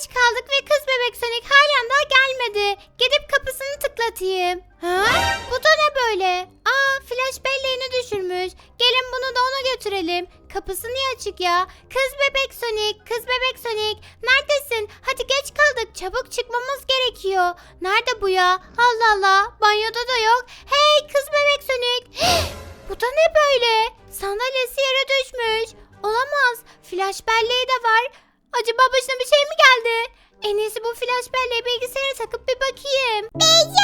geç kaldık ve kız bebek Sonic halen daha gelmedi. Gidip kapısını tıklatayım. Ha? Bu da ne böyle? Aa flash belleğini düşürmüş. Gelin bunu da ona götürelim. Kapısı niye açık ya? Kız bebek Sonic, kız bebek Sonic. Neredesin? Hadi geç kaldık. Çabuk çıkmamız gerekiyor. Nerede bu ya? Allah Allah. Banyoda da yok. Hey kız bebek Sonic. bu da ne böyle? Sandalyesi yere düşmüş. Olamaz. Flash belleği de var. Acaba başına bir şey mi geldi? En iyisi bu flash belleği bilgisayara takıp bir bakayım. Beyci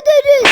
ederiz.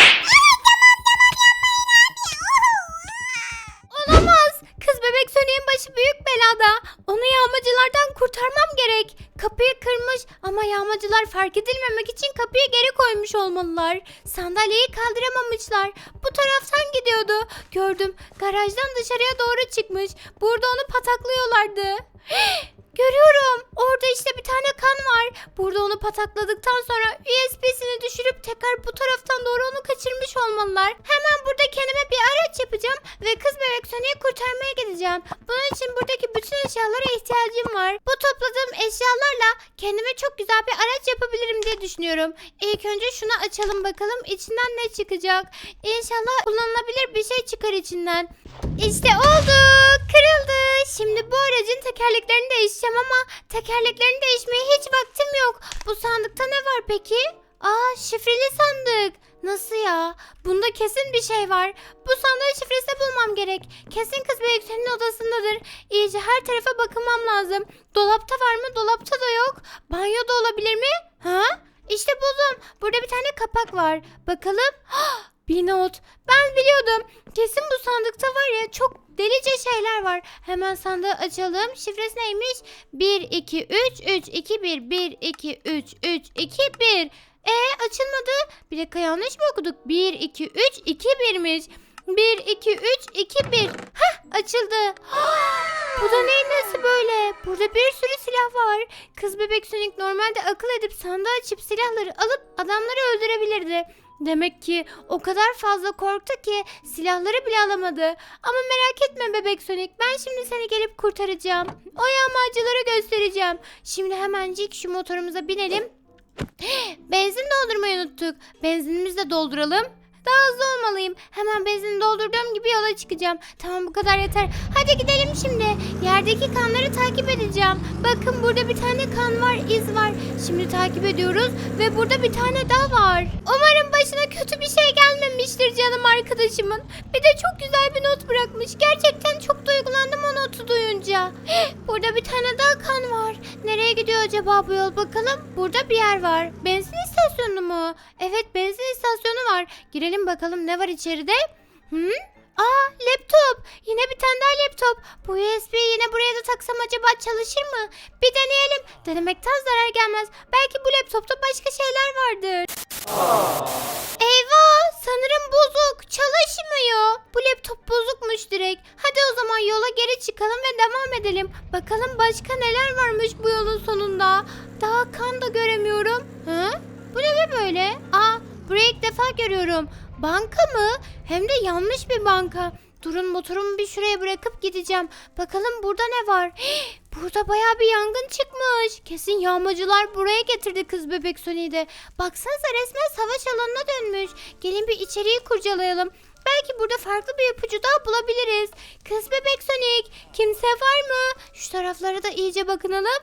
Olamaz. Kız bebek Sonic'in başı büyük belada. Onu yağmacılardan kurtarmam gerek. Kapıyı kırmış ama yağmacılar fark edilmemek için kapıyı geri koymuş olmalılar. Sandalyeyi kaldıramamışlar. Bu taraftan gidiyordu. Gördüm. Garajdan dışarıya doğru çıkmış. Burada onu pataklıyorlardı. Görüyorum. Orada işte bir tane kan var. Burada onu patakladıktan sonra USB'sini düşürüp tekrar bu taraftan doğru onu kaçırmış olmalılar. Hemen burada kendime bir araç yapacağım ve kız bebek Sonic'i kurtarmaya gideceğim. Bunun için buradaki bütün eşyalara ihtiyacım var. Bu topladığım eşyalarla kendime çok güzel bir araç yapabilirim diye düşünüyorum. İlk önce şunu açalım bakalım içinden ne çıkacak. İnşallah kullanılabilir bir şey çıkar içinden. İşte oldu. Kırıldı. Şimdi bu aracın tekerleklerini değişeceğim ama tekerleklerini değişmeye hiç vaktim yok. Bu sandıkta ne var peki? Aa şifreli sandık. Nasıl ya? Bunda kesin bir şey var. Bu sandığın şifresini bulmam gerek. Kesin kız büyüksenin odasındadır. İyice her tarafa bakınmam lazım. Dolapta var mı? Dolapta da yok. Banyoda olabilir mi? Ha? İşte buldum. Burada bir tane kapak var. Bakalım. Bir not. Ben biliyordum. Kesin bu sandıkta var ya çok delice şeyler var. Hemen sandığı açalım. Şifresi neymiş? 1 2 3 3 2 1 1 2 3 3 2 1. E açılmadı. Bir dakika yanlış mı okuduk? 1 2 3 2 1'miş. 1 2 3 2 1. Hah açıldı. Bu da neyin nesi böyle? Burada bir sürü silah var. Kız bebek Sonic normalde akıl edip sandığı açıp silahları alıp adamları öldürebilirdi. Demek ki o kadar fazla korktu ki silahları bile alamadı. Ama merak etme bebek Sonic ben şimdi seni gelip kurtaracağım. O yağmacılara göstereceğim. Şimdi hemencik şu motorumuza binelim. Benzin doldurmayı unuttuk. Benzinimizi de dolduralım. Daha hızlı olmalıyım. Hemen benzin doldurduğum gibi yola çıkacağım. Tamam bu kadar yeter. Hadi gidelim şimdi. Yerdeki kanları takip edeceğim. Bakın burada bir tane kan var, iz var. Şimdi takip ediyoruz ve burada bir tane daha var. Umarım başına kötü bir şey gelmemiştir canım arkadaşımın. Bir de çok güzel bir not bırakmış. Gerçekten çok duygulandım o notu duyunca. Burada bir tane daha kan var. Nereye gidiyor acaba bu yol bakalım? Burada bir yer var. Benzin istasyonu mu? Evet benzin istasyonu var. Girelim bakalım ne var içeride? Hı? Aa laptop. Yine bir tane daha laptop. Bu USB'yi yine buraya da taksam acaba çalışır mı? Bir deneyelim. Denemekten zarar gelmez. Belki bu laptopta başka şeyler vardır. Eyvah sanırım edelim. Bakalım başka neler varmış bu yolun sonunda. Daha kan da göremiyorum. Hı? Bu ne böyle? Aa burayı ilk defa görüyorum. Banka mı? Hem de yanlış bir banka. Durun motorumu bir şuraya bırakıp gideceğim. Bakalım burada ne var? Burada baya bir yangın çıkmış. Kesin yağmacılar buraya getirdi kız bebek Sony'yi de. Baksanıza resmen savaş alanına dönmüş. Gelin bir içeriği kurcalayalım. Belki burada farklı bir ipucu daha bulabiliriz. Kız bebek Sonic, kimse var mı? Şu taraflara da iyice bakınalım.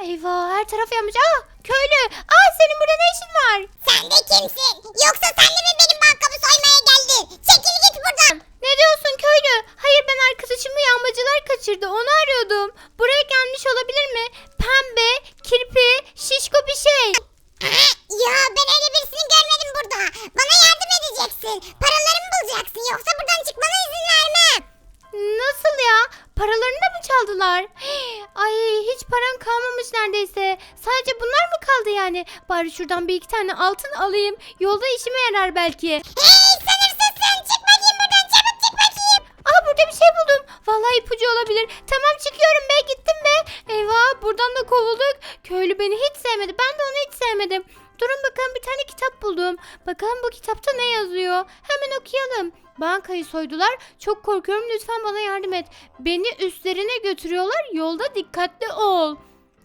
Eyvah her taraf yanmış. Aa köylü. Aa senin burada ne işin var? Sen de kimsin? Yoksa sen de mi benim bankamı soymaya geldin? Çekil git buradan. Ne diyorsun köylü? Hayır ben arkadaşımı yağmacılar kaçırdı. Onu arıyordum. Buraya gelmiş olabilir mi? Pembe, kirpi, şişko bir şey. Aha, ya ben öyle birisini görmedim burada. Bana yardım edeceksin. Paralarımı bulacaksın yoksa buradan çıkmana izin vermem. Nasıl ya? Paralarını da mı çaldılar? Ay hiç param altın kalmamış neredeyse. Sadece bunlar mı kaldı yani? Bari şuradan bir iki tane altın alayım. Yolda işime yarar belki. Hey sanırsızsın Vallahi ipucu olabilir. Tamam çıkıyorum be gittim be. Eyvah buradan da kovulduk. Köylü beni hiç sevmedi. Ben de onu hiç sevmedim. Durun bakalım bir tane kitap buldum. Bakalım bu kitapta ne yazıyor? Hemen okuyalım. Bankayı soydular. Çok korkuyorum lütfen bana yardım et. Beni üstlerine götürüyorlar. Yolda dikkatli ol.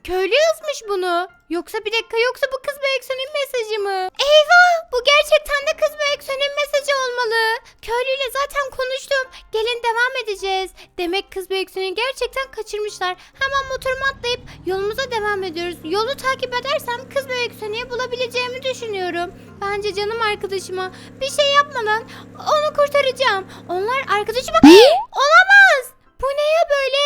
Köylü yazmış bunu. Yoksa bir dakika yoksa bu kız Beyeksen'in mesajı mı? Eyvah bu gerçekten de kız Beyeksen'in mesajı olmalı. Köylüyle zaten konuştum. Gelin devam edeceğiz. Demek kız Beyeksen'i gerçekten kaçırmışlar. Hemen motoruma atlayıp yolumuza devam ediyoruz. Yolu takip edersem kız Beyeksen'i bulabileceğimi düşünüyorum. Bence canım arkadaşıma bir şey yapmadan onu kurtaracağım. Onlar arkadaşıma... Olamaz! Bu ne ya böyle?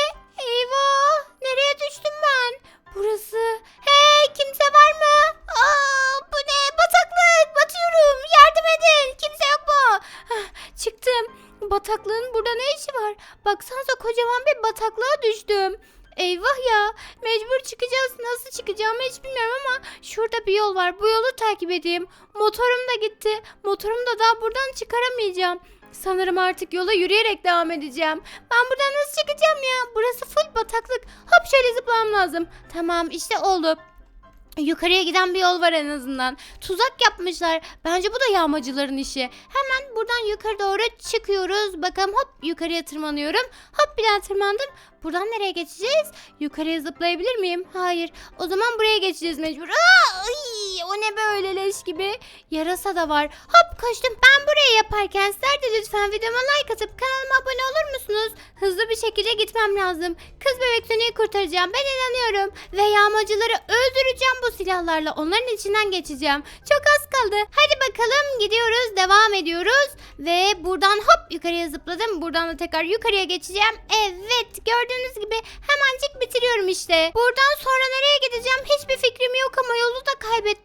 Eyvah! Nereye düştüm ben? Burası. Hey kimse var mı? Aa, bu ne? Bataklık! Batıyorum! Yardım edin! Kimse yok mu? Çıktım. Bataklığın burada ne işi var? Baksanıza kocaman bir bataklığa düştüm. Eyvah ya. Mecbur çıkacağız. Nasıl çıkacağımı hiç bilmiyorum ama şurada bir yol var. Bu yolu takip edeyim. Motorum da gitti. Motorumu da daha buradan çıkaramayacağım. Sanırım artık yola yürüyerek devam edeceğim. Ben buradan nasıl çıkacağım ya? Burası full bataklık. Hop şöyle zıplamam lazım. Tamam işte oldu. Yukarıya giden bir yol var en azından. Tuzak yapmışlar. Bence bu da yağmacıların işi. Hemen buradan yukarı doğru çıkıyoruz. Bakalım hop yukarıya tırmanıyorum. Hop bir daha tırmandım. Buradan nereye geçeceğiz? Yukarıya zıplayabilir miyim? Hayır. O zaman buraya geçeceğiz mecbur. Aa, ay, o ne böyle leş gibi. Yarasa da var. Hop koştum. Ben burayı yaparken sizler de lütfen videoma like atıp kanalıma abone olur musunuz? Hızlı bir şekilde gitmem lazım. Kız bebek Sony'yi kurtaracağım. Ben inanıyorum. Ve yağmacıları öldüreceğim bu silahlarla. Onların içinden geçeceğim. Çok az kaldı. Hadi bakalım gidiyoruz. Devam ediyoruz. Ve buradan hop yukarıya zıpladım. Buradan da tekrar yukarıya geçeceğim. Evet gördüğünüz gibi hemencik bitiriyorum işte. Buradan sonra nereye gideceğim hiçbir fikrim yok ama yolu da kaybettim.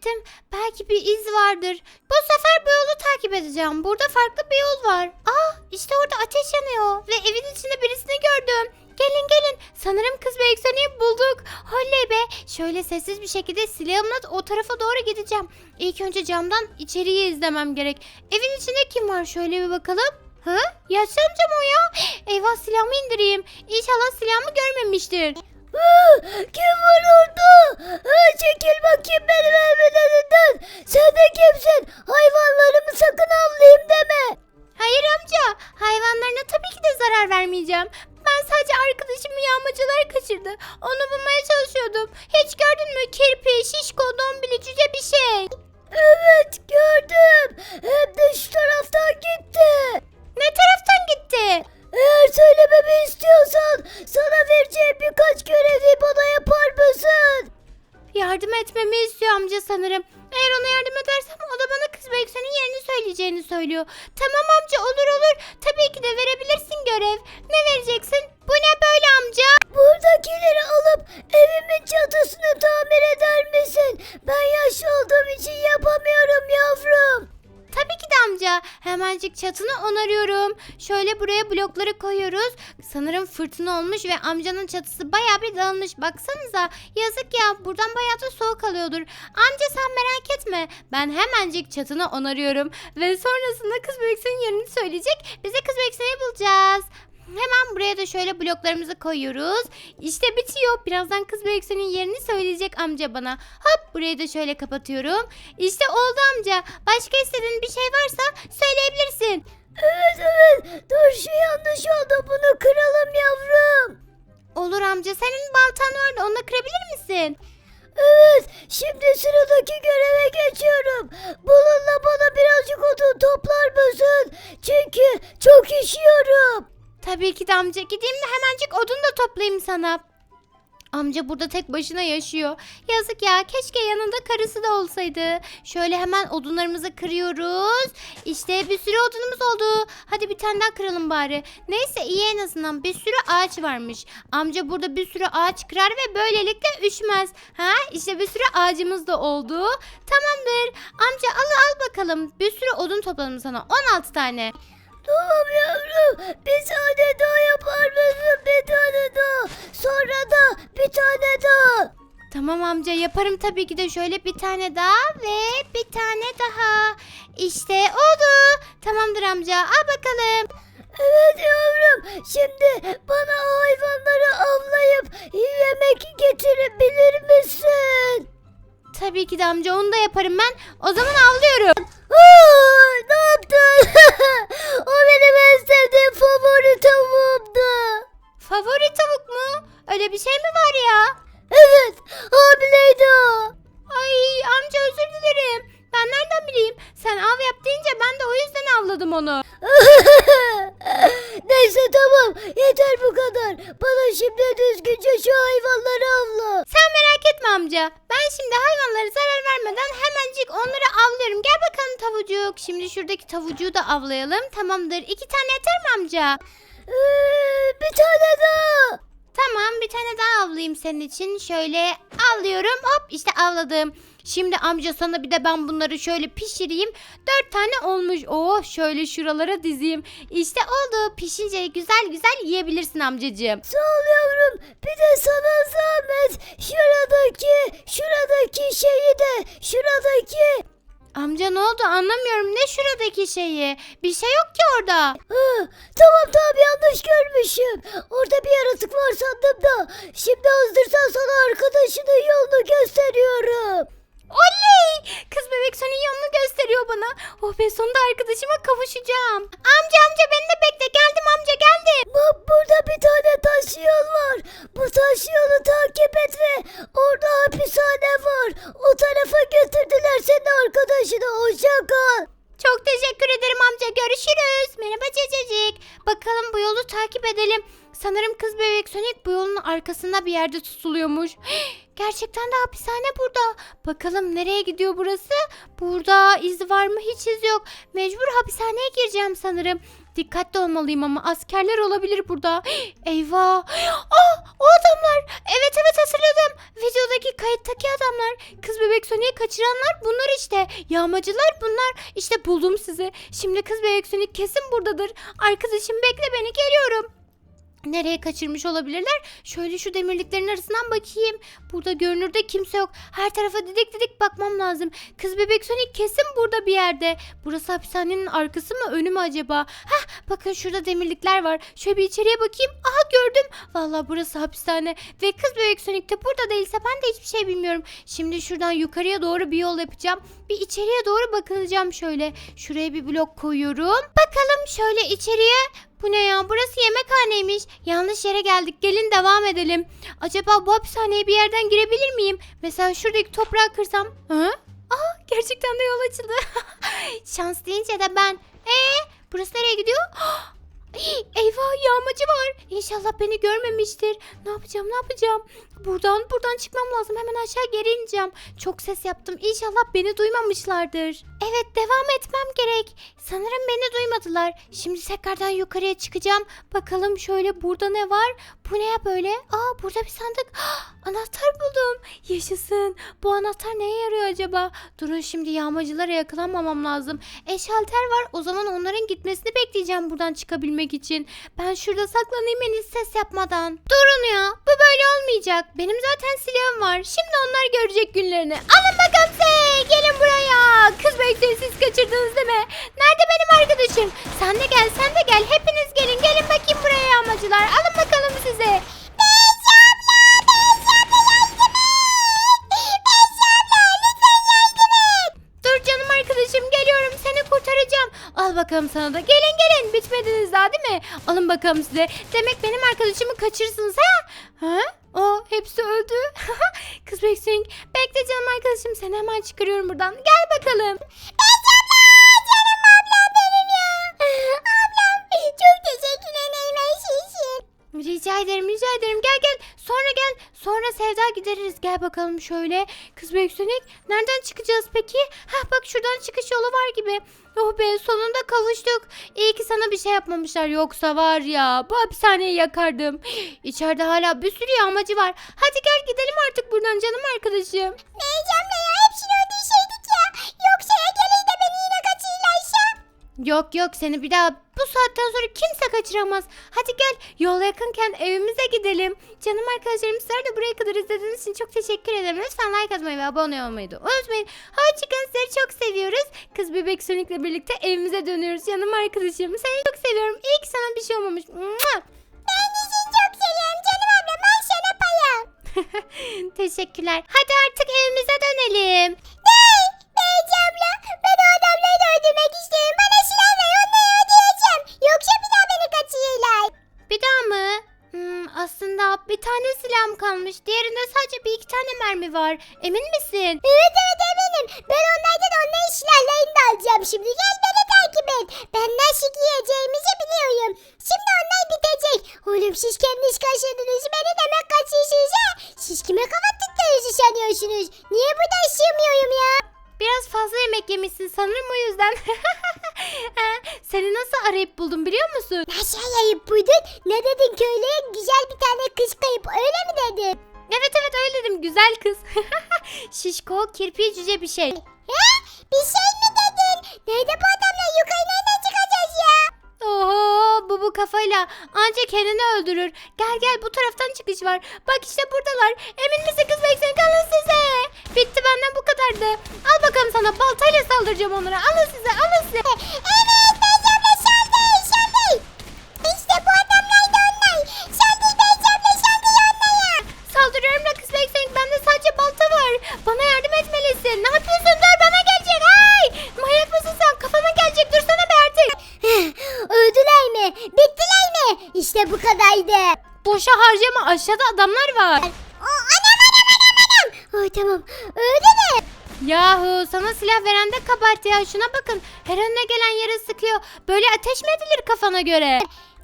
Belki bir iz vardır. Bu sefer bu yolu takip edeceğim. Burada farklı bir yol var. Aa işte orada ateş yanıyor. Ve evin içinde birisini gördüm. Gelin gelin. Sanırım kız ve bulduk. Oley be. Şöyle sessiz bir şekilde silahımla o tarafa doğru gideceğim. İlk önce camdan içeriği izlemem gerek. Evin içinde kim var? Şöyle bir bakalım. Hı? Yaşlı amca mı o ya? Eyvah silahımı indireyim. İnşallah silahımı görmemiştir. Kim var orada? Ha, çekil bakayım benim evimin önünden. Sen de kimsin? Hayvanlarımı sakın avlayayım deme. Hayır amca. Hayvanlarına tabii ki de zarar vermeyeceğim. Ben sadece arkadaşımı yağmacılar kaçırdı. Onu bulmaya çalışıyordum. Hiç gördün mü? Kirpi, şişko, dombili, cüce bir şey. Evet gördüm. Hem de şu taraftan gitti. Ne taraftan gitti? Eğer söylememi istiyorsan sana vereceğim birkaç görevi bana yapar mısın? Yardım etmemi istiyor amca sanırım. Eğer ona yardım edersem o da bana kız Beksen'in yerini söyleyeceğini söylüyor. Tamam amca olur olur. Tabii ki de verebilirsin görev. Ne vereceksin? Bu ne böyle amca? Buradakileri alıp evimin çatısını tamir eder misin? Ben yaşlı olduğum için yapamıyorum yavrum. Tabii ki de amca. Hemencik çatını onarıyorum. Şöyle buraya blokları koyuyoruz. Sanırım fırtına olmuş ve amcanın çatısı bayağı bir dağılmış. Baksanıza. Yazık ya. Buradan bayağı da soğuk alıyordur. Amca sen merak etme. Ben hemencik çatını onarıyorum. Ve sonrasında kız büyüksünün yerini söyleyecek. Bize kız büyüksünü bulacağız. Hemen buraya da şöyle bloklarımızı koyuyoruz. İşte bitiyor. Birazdan kız büyüksünün yerini söyleyecek amca bana. Hop burayı da şöyle kapatıyorum. İşte oldu amca. Başka istediğin bir şey varsa söyleyebilirsin. Evet evet dur şu yanlış oldu bunu kıralım yavrum. Olur amca. Senin baltan vardı. Onunla kırabilir misin? Evet şimdi sıradaki göreve geçiyorum. Bununla bana birazcık odun toplar mısın? Çünkü çok işiyorum. Tabii ki de amca. Gideyim de hemencik odun da toplayayım sana. Amca burada tek başına yaşıyor. Yazık ya. Keşke yanında karısı da olsaydı. Şöyle hemen odunlarımızı kırıyoruz. İşte bir sürü odunumuz oldu. Hadi bir tane daha kıralım bari. Neyse iyi en azından bir sürü ağaç varmış. Amca burada bir sürü ağaç kırar ve böylelikle üşmez. Ha işte bir sürü ağacımız da oldu. Tamamdır. Amca al al bakalım. Bir sürü odun topladım sana. 16 tane. Tamam yavrum. Bir tane daha yapar mısın? Bir tane daha. Sonra da bir tane daha. Tamam amca yaparım tabii ki de şöyle bir tane daha ve bir tane daha. İşte oldu. Tamamdır amca al bakalım. Evet yavrum. Şimdi bana hayvanları avlayıp yemek getirebilir misin? Tabii ki de amca onu da yaparım ben. O zaman avlıyorum. Aa, ne yaptın? o benim en sevdiğim favori tavuğumdu. Favori tavuk mu? Öyle bir şey mi var ya? Evet, hamileydi o. Ay amca özür dilerim. Ben nereden bileyim? Sen av yap deyince ben de o yüzden avladım onu. Neyse tamam, yeter bu kadar. Bana şimdi düzgünce şu hayvanları avla. Sen merak etme amca. Ben şimdi hayvanlara zarar vermeden hemencik onları avlıyorum. Gel bakalım tavucuk. Şimdi şuradaki tavucuğu da avlayalım. Tamamdır. İki tane yeter mi amca? Ee, bir tane daha. Tamam bir tane daha avlayayım senin için. Şöyle avlıyorum. Hop işte avladım. Şimdi amca sana bir de ben bunları şöyle pişireyim. Dört tane olmuş. Oh şöyle şuralara dizeyim. İşte oldu. Pişince güzel güzel yiyebilirsin amcacığım. Sağ ol yavrum. Bir de sana zahmet. Şuradaki, şuradaki şeyi de, şuradaki. Amca ne oldu anlamıyorum. Ne şuradaki şeyi? Bir şey yok ki orada. Ha, tamam tamam yanlış görmüşüm. Orada bir yaratık var sandım da. Şimdi azdırsan sana arkadaşının yolunu gösteriyorum. Oley! Kız bebek senin yolunu gösteriyor bana. Oh be sonunda arkadaşıma kavuşacağım. Amca amca beni de bekle. Geldim amca geldim. Bak burada bir tane taş yol var. Bu taş yolu takip et ve orada hapishane var. O tarafa götürdüler seni arkadaşını. Hoşça. Çok teşekkür ederim amca. Görüşürüz. Merhaba Cececik. Bakalım bu yolu takip edelim. Sanırım kız bebek Sonic bu yolun arkasında bir yerde tutuluyormuş. Gerçekten de hapishane burada. Bakalım nereye gidiyor burası? Burada iz var mı? Hiç iz yok. Mecbur hapishaneye gireceğim sanırım. Dikkatli olmalıyım ama askerler olabilir burada. Eyvah. Ah o adamlar. Evet evet hatırladım. Videodaki kayıttaki adamlar. Kız bebek Sonic'i kaçıranlar bunlar işte. Yağmacılar bunlar. İşte buldum sizi. Şimdi kız bebek Sonic kesin buradadır. Arkadaşım bekle beni geliyorum. Nereye kaçırmış olabilirler? Şöyle şu demirliklerin arasından bakayım. Burada görünürde kimse yok. Her tarafa didik didik bakmam lazım. Kız bebek Sonic kesin burada bir yerde. Burası hapishanenin arkası mı önü mü acaba? Hah bakın şurada demirlikler var. Şöyle bir içeriye bakayım. Aha gördüm. Vallahi burası hapishane. Ve kız bebek Sonic de burada değilse ben de hiçbir şey bilmiyorum. Şimdi şuradan yukarıya doğru bir yol yapacağım. Bir içeriye doğru bakılacağım şöyle. Şuraya bir blok koyuyorum. Bakalım şöyle içeriye. Bu ne ya? Burası yemekhaneymiş. Yanlış yere geldik. Gelin devam edelim. Acaba bu hapishaneye bir yerden girebilir miyim? Mesela şuradaki toprağı kırsam. Ha? Aa, gerçekten de yol açıldı. Şans deyince de ben. Ee, burası nereye gidiyor? Eyvah yağmacı var. İnşallah beni görmemiştir. Ne yapacağım ne yapacağım? Buradan buradan çıkmam lazım. Hemen aşağı geri ineceğim. Çok ses yaptım. İnşallah beni duymamışlardır. Evet devam etmem gerek. Sanırım beni duymadılar. Şimdi tekrardan yukarıya çıkacağım. Bakalım şöyle burada ne var? Bu ne ya böyle? Aa burada bir sandık. Anahtar buldum. Yaşasın. Bu anahtar neye yarıyor acaba? Durun şimdi yağmacılara yakalanmamam lazım. Eşalter var. O zaman onların gitmesini bekleyeceğim buradan çıkabilmek için. Ben şurada saklanayım en ses yapmadan. Durun ya. Bu böyle olmayacak. Benim zaten silahım var. Şimdi onlar görecek günlerini. Alın bakalım size. Gelin buraya. Kız bekleyin siz kaçırdınız değil mi? Nerede benim arkadaşım? Sen de gel sen de gel. Hepiniz gelin. Gelin bakayım buraya yağmacılar. Alın bakalım size. Al bakalım sana da. Gelin gelin bitmediniz daha değil mi? Alın bakalım size. Demek benim arkadaşımı kaçırırsınız Sevda gideririz gel bakalım şöyle. Kız Beksonik nereden çıkacağız peki? Hah bak şuradan çıkış yolu var gibi. Oh be sonunda kavuştuk. İyi ki sana bir şey yapmamışlar. Yoksa var ya bu hapishaneyi yakardım. İçeride hala bir sürü yağmacı var. Hadi gel gidelim artık buradan canım arkadaşım. Beyzemle ya? Hepsini öldürseydik ya. Yoksa Yok yok seni bir daha bu saatten sonra kimse kaçıramaz. Hadi gel yol yakınken evimize gidelim. Canım arkadaşlarım sizler de buraya kadar izlediğiniz için çok teşekkür ederim. Lütfen like atmayı ve abone olmayı da unutmayın. Hoşçakalın sizleri çok seviyoruz. Kız bebek Sonic'le birlikte evimize dönüyoruz. Canım arkadaşım seni çok seviyorum. İyi ki sana bir şey olmamış. Ben de seni çok seviyorum canım abla. Ben sana payam. Teşekkürler. Hadi artık evimize dönelim. Hey! Beyci abla. Ben o adamları da öldürmek istiyorum. Bana silah ver onları öldüreceğim. Yoksa bir daha beni kaçırırlar. Bir daha mı? Hmm, aslında bir tane silahım kalmış. Diğerinde sadece bir iki tane mermi var. Emin misin? Evet evet eminim. Ben onlardan onların silahlarını da alacağım şimdi. Gel beni takip et. Ben nasıl giyeceğimizi biliyorum. Şimdi onlar bitecek. Oğlum siz kendiniz kaçırdınız. Beni demek kaçırsınız ha. Siz kime kafa tuttuğunuzu sanıyorsunuz? Niye burada sığmıyorum ya? Biraz fazla yemek yemişsin sanırım o yüzden. Seni nasıl arayıp buldum biliyor musun? Nasıl yayıp buydun? Ne dedin köylüye? Güzel bir tane kız kayıp öyle mi dedin? Evet evet öyle dedim güzel kız. Şişko kirpi cüce bir şey. He? Bir şey mi dedin? Nerede bu adamla? Yukarı bu kafayla ancak kendini öldürür. Gel gel bu taraftan çıkış var. Bak işte buradalar. Emin misin kız bekleyin kalın size. Bitti benden bu kadardı. Al bakalım sana baltayla saldıracağım onlara. Alın size alın size. Evet Beycamla saldır saldır. İşte bu adamlar da onlar. Saldır Beycamla saldır onlara. Saldırıyorum da kız bekleyin bende sadece balta var. Bana yardım etmelisin. Ne yapıyorsun dur bana gelecek. Ay manyak mısın sen kafama gelecek dursana be artık. Öldüler mi? Bittiler mi? Kadardı. Boşa harcama aşağıda adamlar var. Aa, anam anam anam anam. Ay tamam. Öldü mü? Yahu sana silah veren de kabahat ya şuna bakın. Her önüne gelen yere sıkıyor. Böyle ateş mi edilir kafana göre?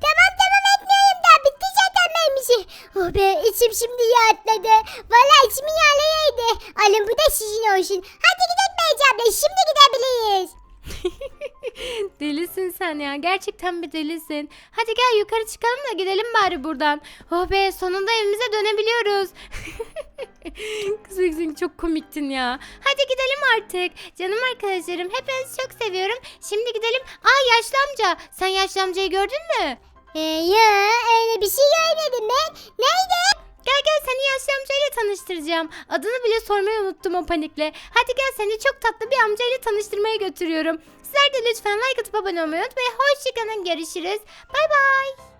Tamam tamam etmiyorum da bitti zaten benim işi. Oh be içim şimdi rahatladı. Valla içimi yağlayaydı. Alın bu da sizin olsun. Hadi gidelim Beycamla şimdi gidebiliriz. delisin sen ya. Gerçekten bir delisin. Hadi gel yukarı çıkalım da gidelim bari buradan. Oh be sonunda evimize dönebiliyoruz. Kız Beksin çok komiktin ya. Hadi gidelim artık. Canım arkadaşlarım hepinizi çok seviyorum. Şimdi gidelim. Aa yaşlı amca. Sen yaşlı amcayı gördün mü? Ee, ya öyle bir şey görmedim ben. Nerede? Gel gel seni yaşlı amcayla tanıştıracağım. Adını bile sormayı unuttum o panikle. Hadi gel seni çok tatlı bir amcayla tanıştırmaya götürüyorum. Sizler de lütfen like atıp abone olmayı unutmayın. Hoşçakalın görüşürüz. Bay bay.